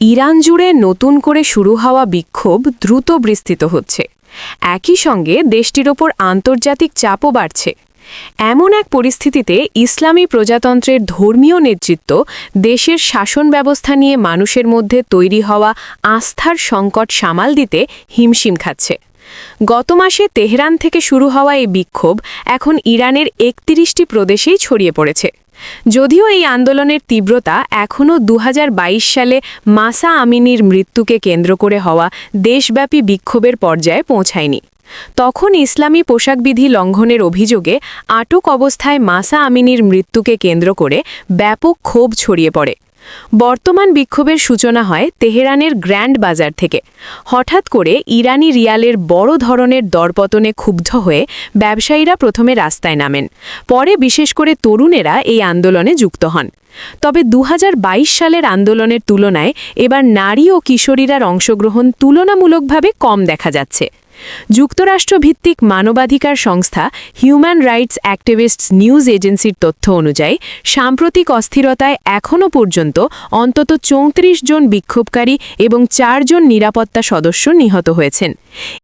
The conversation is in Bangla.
ইরান জুড়ে নতুন করে শুরু হওয়া বিক্ষোভ দ্রুত বিস্তৃত হচ্ছে। একই সঙ্গে দেশটির ওপর আন্তর্জাতিক চাপও বাড়ছে। এমন এক পরিস্থিতিতে ইসলামী প্রজাতন্ত্রের ধর্মীয় নেতৃত্ব দেশের শাসন ব্যবস্থা নিয়ে মানুষের মধ্যে তৈরি হওয়া আস্থার সংকট সামাল দিতে হিমশিম খাচ্ছে। গত মাসে তেহরান থেকে শুরু হওয়া এই বিক্ষোভ এখন ইরানের একত্রিশটি প্রদেশেই ছড়িয়ে পড়েছে। যদিও এই আন্দোলনের তীব্রতা এখনও দু হাজার বাইশ সালে মাসা আমিনির মৃত্যুকে কেন্দ্র করে হওয়া দেশব্যাপী বিক্ষোভের পর্যায়ে পৌঁছায়নি। তখন ইসলামী পোশাকবিধি লঙ্ঘনের অভিযোগে আটক অবস্থায় মাসা আমিনির মৃত্যুকে কেন্দ্র করে ব্যাপক ক্ষোভ ছড়িয়ে পড়ে। বর্তমান বিক্ষোভের সূচনা হয় তেহরানের গ্র্যান্ড বাজার থেকে। হঠাৎ করে ইরানি রিয়ালের বড় ধরনের দরপতনে ক্ষুব্ধ হয়ে ব্যবসায়ীরা প্রথমে রাস্তায় নামেন, পরে বিশেষ করে তরুণেরা এই আন্দোলনে যুক্ত হন। তবে দু হাজার বাইশ সালের আন্দোলনের তুলনায় এবার নারী ও কিশোরীরার অংশগ্রহণ তুলনামূলকভাবে কম দেখা যাচ্ছে। যুক্তরাষ্ট্রভিত্তিক মানবাধিকার সংস্থা হিউম্যান রাইটস অ্যাক্টিভিস্টস নিউজ এজেন্সির তথ্য অনুযায়ী, সাম্প্রতিক অস্থিরতায় এখনও পর্যন্ত অন্তত চৌত্রিশ জন বিক্ষোভকারী এবং চারজন নিরাপত্তা সদস্য নিহত হয়েছেন।